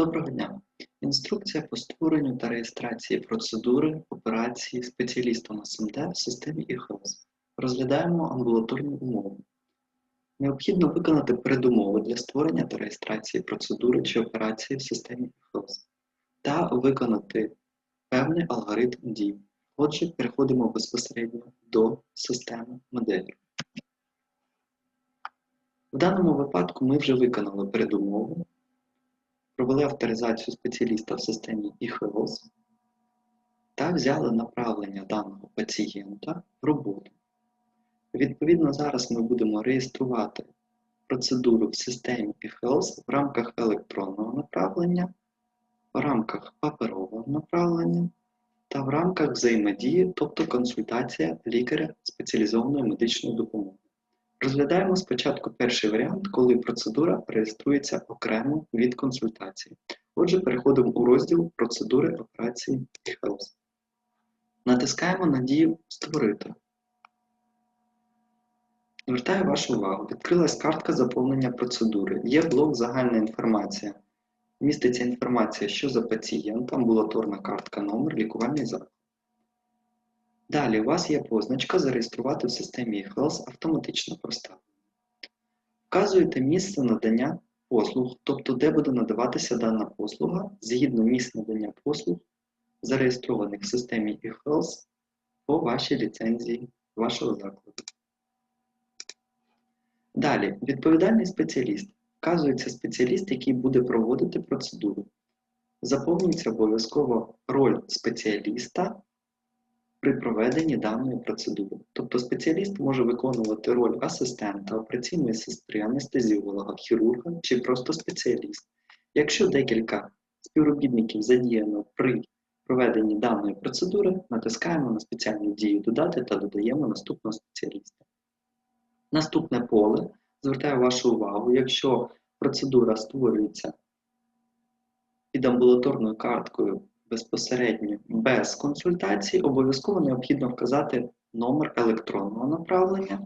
Доброго дня! Інструкція по створенню та реєстрації процедури операції спеціалістом СМД в системі eHealth. Розглядаємо амбулаторні умови. Необхідно виконати передумови для створення та реєстрації процедури чи операції в системі eHealth та виконати певний алгоритм дій. Отже, переходимо безпосередньо до системи моделі. В даному випадку ми вже виконали передумову провели авторизацію спеціаліста в системі eHealth та взяли направлення даного пацієнта в роботу. Відповідно, зараз ми будемо реєструвати процедуру в системі eHealth в рамках електронного направлення, в рамках паперового направлення та в рамках взаємодії, тобто консультація лікаря спеціалізованої медичної допомоги. Розглядаємо спочатку перший варіант, коли процедура реєструється окремо від консультації. Отже, переходимо у розділ процедури операції eHealth. Натискаємо на дію Створити. Звертаю вашу увагу. Відкрилась картка заповнення процедури. Є блок Загальна інформація. Міститься інформація, що за пацієнт, амбулаторна картка, номер, лікувальний заклад. Далі у вас є позначка Зареєструвати в системі eHealth автоматично проставлення. Вказуєте місце надання послуг, тобто де буде надаватися дана послуга згідно місць надання послуг, зареєстрованих в системі eHealth по вашій ліцензії вашого закладу. Далі, відповідальний спеціаліст. Вказується спеціаліст, який буде проводити процедуру. Заповнюється обов'язково роль спеціаліста при проведенні даної процедури. Тобто спеціаліст може виконувати роль асистента, операційної сестри, анестезіолога, хірурга чи просто спеціаліст. Якщо декілька співробітників задіяно при проведенні даної процедури, натискаємо на спеціальну дію Додати та додаємо наступного спеціаліста. Наступне поле звертаю вашу увагу, якщо процедура створюється під амбулаторною карткою безпосередньо без консультації, обов'язково необхідно вказати номер електронного направлення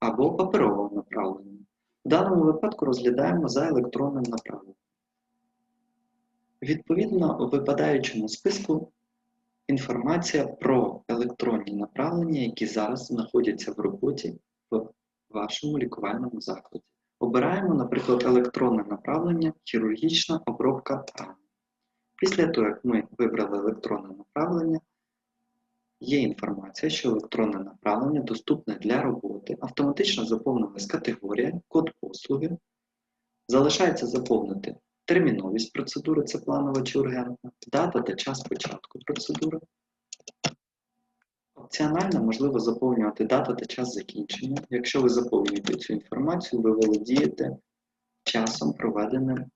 або паперового направлення. В даному випадку розглядаємо за електронним направленням. Відповідно, у випадаючому списку інформація про електронні направлення, які зараз знаходяться в роботі в вашому лікувальному закладі. Обираємо, наприклад, електронне направлення хірургічна обробка ран. Після того, як ми вибрали електронне направлення, є інформація, що електронне направлення доступне для роботи, автоматично заповнилась категорія, код послуги. Залишається заповнити терміновість процедури, це планова чи ургентна, дата та час початку процедури. Опціонально можливо заповнювати дату та час закінчення. Якщо ви заповнюєте цю інформацію, ви володієте часом проведеним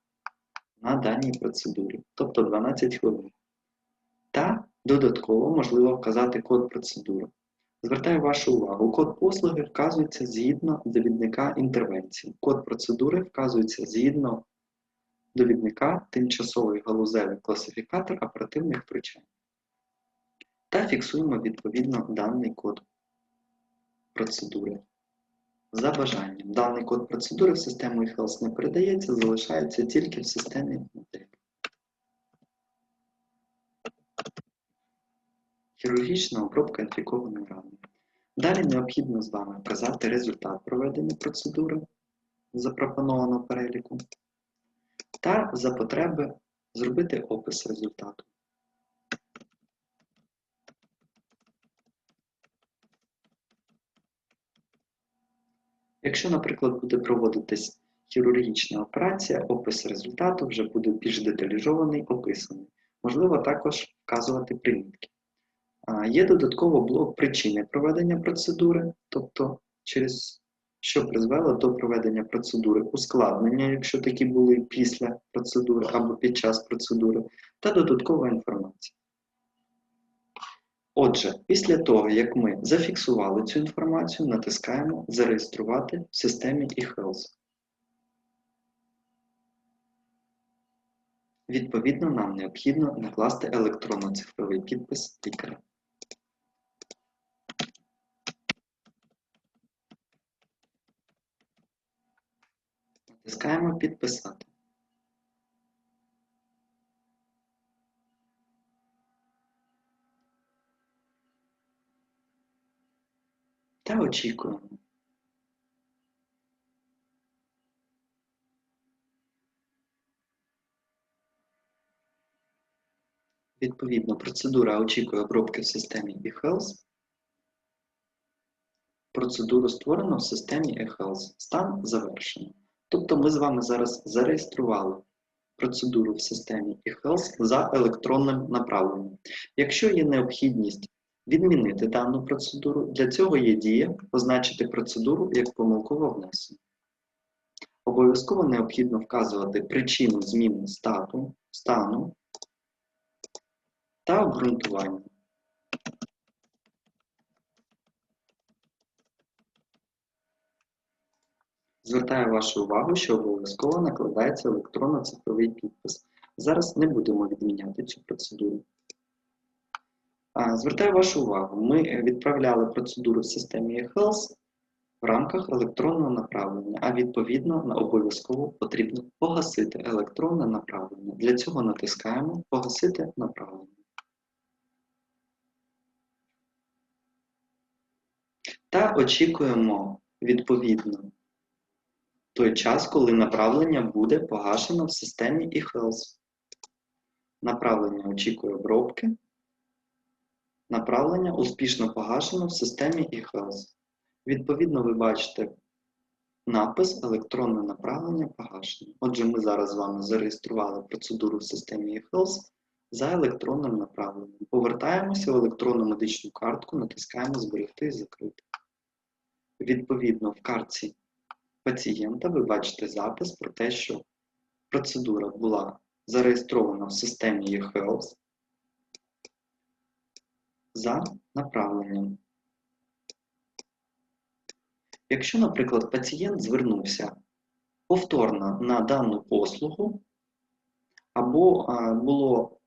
на даній процедурі, тобто 12 хвилин. Та додатково можливо вказати код процедури. Звертаю вашу увагу, код послуги вказується згідно довідника інтервенції. Код процедури вказується згідно довідника тимчасовий галузевий класифікатор оперативних втручань. Та фіксуємо відповідно даний код процедури. За бажанням, даний код процедури в систему eHealth не передається, залишається тільки в системі моделі. Хірургічна обробка інфікованої рани. Далі необхідно з вами вказати результат проведення процедури запропонованого переліку та за потреби зробити опис результату. Якщо, наприклад, буде проводитись хірургічна операція, опис результату вже буде більш деталізований, описаний. Можливо також вказувати примітки. Є додатково блок причини проведення процедури, тобто через що призвело до проведення процедури, ускладнення, якщо такі були після процедури або під час процедури, та додаткова інформація. Отже, після того, як ми зафіксували цю інформацію, натискаємо Зареєструвати в системі eHealth. Відповідно, нам необхідно накласти електронно-цифровий підпис лікаря. Натискаємо Підписати. та очікуємо. Відповідно, процедура очікує обробки в системі eHealth. Процедуру створено в системі eHealth. Стан завершено. Тобто ми з вами зараз зареєстрували процедуру в системі eHealth за електронним направленням. Якщо є необхідність відмінити дану процедуру, для цього є дія позначити процедуру як помилково внесення. Обов'язково необхідно вказувати причину зміни стату, стану та обґрунтування. Звертаю вашу увагу, що обов'язково накладається електронно-цифровий підпис. Зараз не будемо відміняти цю процедуру. Звертаю вашу увагу, ми відправляли процедуру в системі eHealth в рамках електронного направлення, а відповідно на обов'язково потрібно погасити електронне направлення. Для цього натискаємо Погасити направлення. Та очікуємо відповідно той час, коли направлення буде погашено в системі eHealth. Направлення очікує обробки. Направлення успішно погашено в системі eHealth. Відповідно, ви бачите напис електронне направлення погашено. Отже, ми зараз з вами зареєстрували процедуру в системі eHealth за електронним направленням. Повертаємося в електронну медичну картку, натискаємо Зберегти і закрити. Відповідно, в картці пацієнта ви бачите запис про те, що процедура була зареєстрована в системі eHealth за направленням. Якщо, наприклад, пацієнт звернувся повторно на дану послугу, або було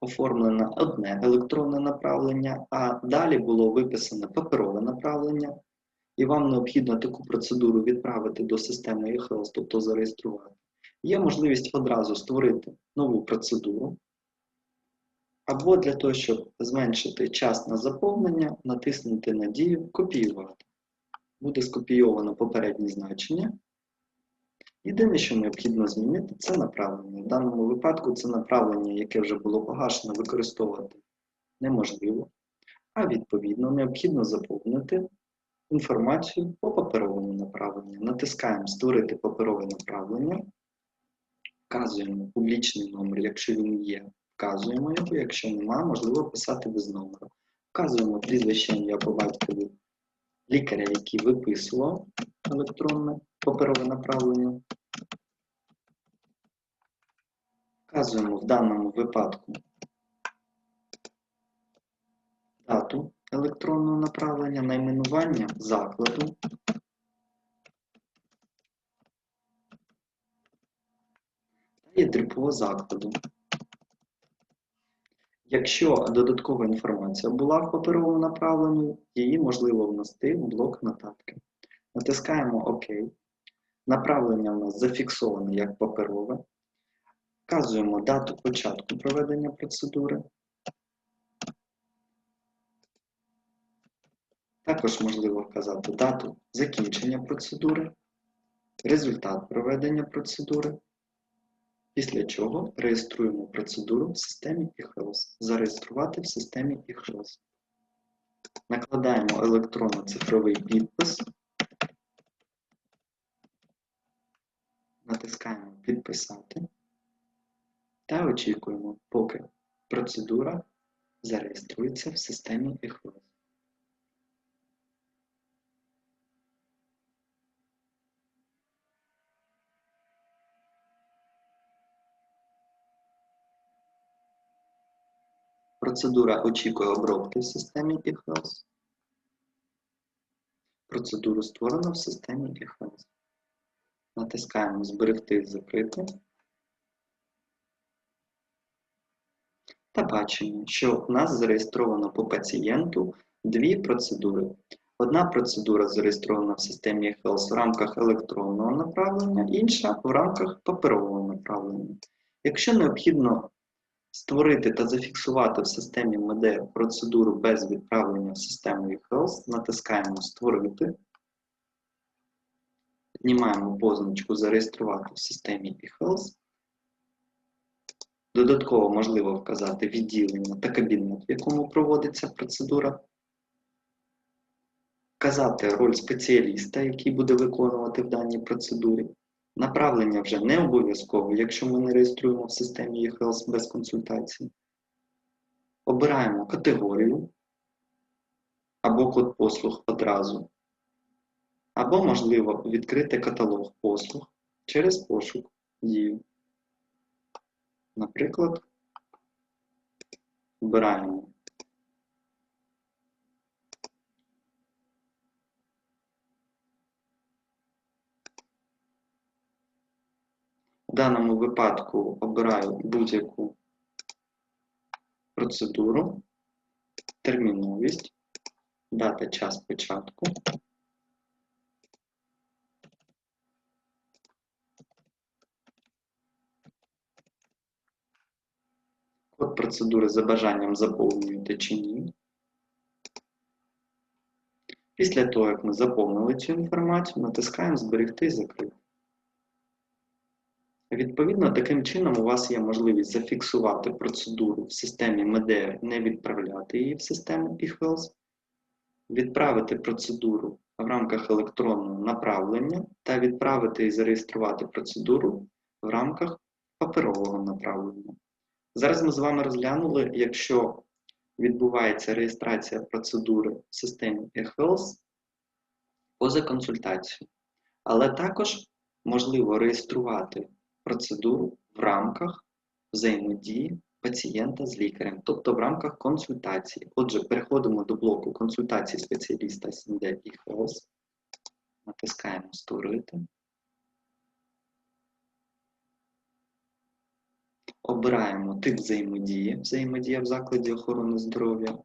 оформлено одне електронне направлення, а далі було виписане паперове направлення, і вам необхідно таку процедуру відправити до системи eHealth, тобто зареєструвати, є можливість одразу створити нову процедуру, або для того, щоб зменшити час на заповнення, натиснути на дію Копіювати. Буде скопійовано попереднє значення. Єдине, що необхідно змінити, це направлення. В даному випадку це направлення, яке вже було погашено, використовувати неможливо, а відповідно необхідно заповнити інформацію по паперовому направленню. Натискаємо Створити паперове направлення, вказуємо публічний номер, якщо він є, вказуємо його, якщо немає, можливо писати без номеру. Вказуємо прізвище ім'я по батькові лікаря, який виписував електронне паперове направлення. Вказуємо в даному випадку дату електронного направлення, найменування закладу. Та ядрипового закладу. Якщо додаткова інформація була в паперовому направленні, її можливо внести в блок нотатки. Натискаємо ОК. Направлення у нас зафіксоване як паперове. Вказуємо дату початку проведення процедури. Також можливо вказати дату закінчення процедури, результат проведення процедури, після чого реєструємо процедуру в системі eHealth. Зареєструвати в системі eHealth. Накладаємо електронно-цифровий підпис, натискаємо Підписати та очікуємо, поки процедура зареєструється в системі eHealth. Процедура очікує обробки в системі eHealth. Процедуру створено в системі eHealth. Натискаємо Зберегти закрити. Та бачимо, що в нас зареєстровано по пацієнту дві процедури. Одна процедура зареєстрована в системі eHealth в рамках електронного направлення, інша в рамках паперового направлення. Якщо необхідно Створити та зафіксувати в системі MEDE процедуру без відправлення в систему eHealth. Натискаємо Створити. Піднімаємо позначку Зареєструвати в системі eHealth. Додатково можливо вказати відділення та кабінет, в якому проводиться процедура. Вказати роль спеціаліста, який буде виконувати в даній процедурі. Направлення вже не обов'язково, якщо ми не реєструємо в системі eHealth без консультації. Обираємо категорію або код послуг одразу. Або, можливо, відкрити каталог послуг через пошук дію. Наприклад, вбираємо В даному випадку обираю будь-яку процедуру, терміновість, дата час початку. Код процедури за бажанням заповнюєте чи ні. Після того, як ми заповнили цю інформацію, натискаємо Зберегти і закрити. Відповідно, таким чином у вас є можливість зафіксувати процедуру в системі MEDER, не відправляти її в систему eHealth, відправити процедуру в рамках електронного направлення та відправити і зареєструвати процедуру в рамках паперового направлення. Зараз ми з вами розглянули, якщо відбувається реєстрація процедури в системі eHealth поза консультацією, але також можливо реєструвати процедуру в рамках взаємодії пацієнта з лікарем, тобто в рамках консультації. Отже, переходимо до блоку консультації спеціаліста СНД і ХОС. Натискаємо Створити. Обираємо тип взаємодії, взаємодія в закладі охорони здоров'я.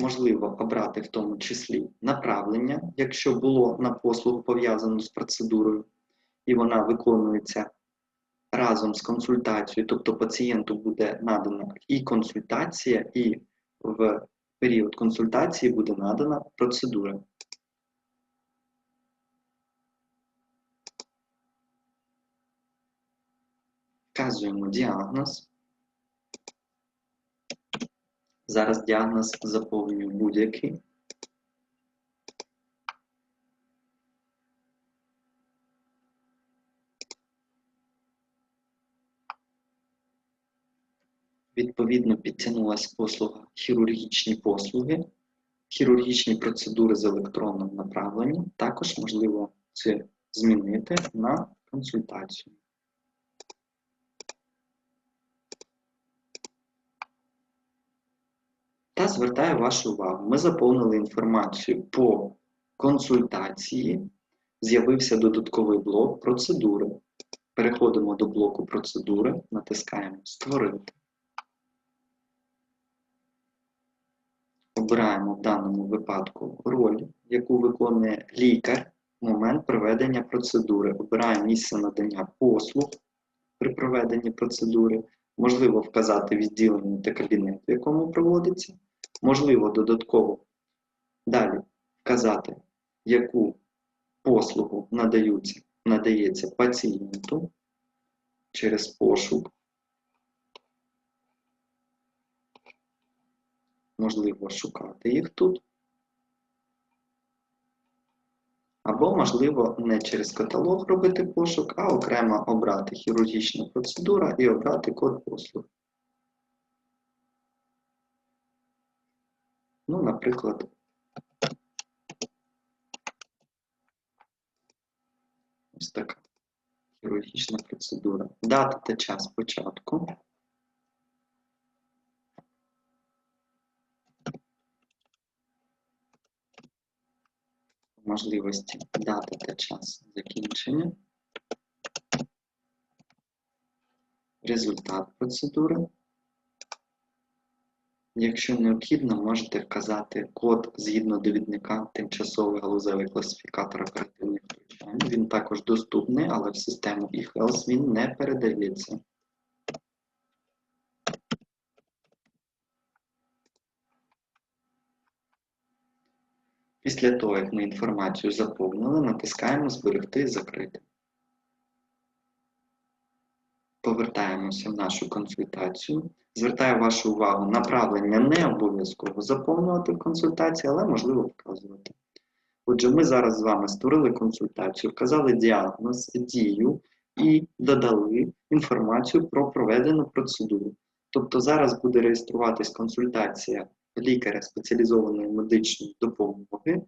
Можливо обрати в тому числі направлення, якщо було на послугу пов'язано з процедурою, і вона виконується разом з консультацією, тобто пацієнту буде надана і консультація, і в період консультації буде надана процедура. Вказуємо діагноз. Зараз діагноз заповнюю будь-який. Відповідно, підтягнулася послуга хірургічні послуги, хірургічні процедури з електронним направленням. Також можливо це змінити на консультацію. Та звертаю вашу увагу, ми заповнили інформацію по консультації, з'явився додатковий блок процедури. Переходимо до блоку процедури, натискаємо Створити. Обираємо в даному випадку роль, яку виконує лікар в момент проведення процедури. Обираємо місце надання послуг при проведенні процедури. Можливо вказати відділення та кабінет, в якому проводиться. Можливо, додатково далі вказати, яку послугу надаються, надається пацієнту через пошук. Можливо, шукати їх тут. Або, можливо, не через каталог робити пошук, а окремо обрати хірургічна процедура і обрати код послуг. Ну, наприклад, ось така хірургічна процедура. Дата та час початку. Можливості дата та час закінчення. Результат процедури. Якщо необхідно, можете вказати код згідно довідника тимчасовий галузевий класифікатор оперативних втручань. Він також доступний, але в систему eHealth він не передається. Після того, як ми інформацію заповнили, натискаємо Зберегти і закрити. Повертаємося в нашу консультацію. Звертаю вашу увагу, направлення не обов'язково заповнювати в консультації, але можливо вказувати. Отже, ми зараз з вами створили консультацію, вказали діагноз, дію і додали інформацію про проведену процедуру. Тобто зараз буде реєструватись консультація лікаря спеціалізованої медичної допомоги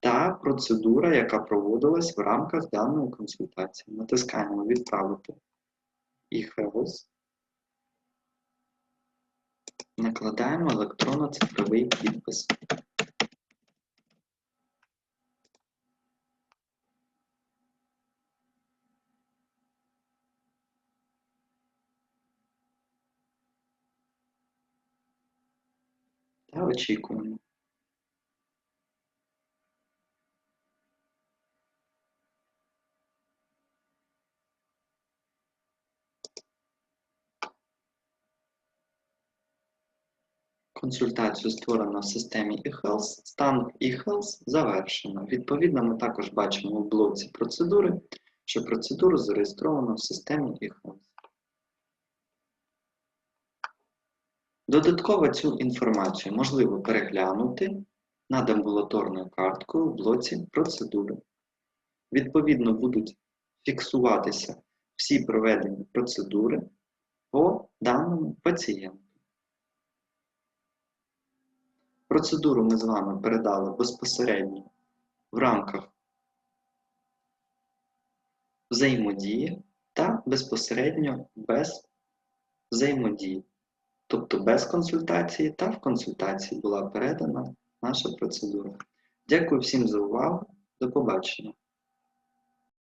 та процедура, яка проводилась в рамках даної консультації. Натискаємо Відправити e-health. Накладаємо електронно-цифровий підпис. Та очікуємо. Консультацію створено в системі eHealth. Стан eHealth завершено. Відповідно, ми також бачимо в блоці процедури, що процедуру зареєстровано в системі eHealth. Додатково цю інформацію можливо переглянути над амбулаторною карткою в блоці процедури. Відповідно, будуть фіксуватися всі проведені процедури по даному пацієнту. Процедуру ми з вами передали безпосередньо в рамках взаємодії та безпосередньо без взаємодії. Тобто без консультації та в консультації була передана наша процедура. Дякую всім за увагу. До побачення.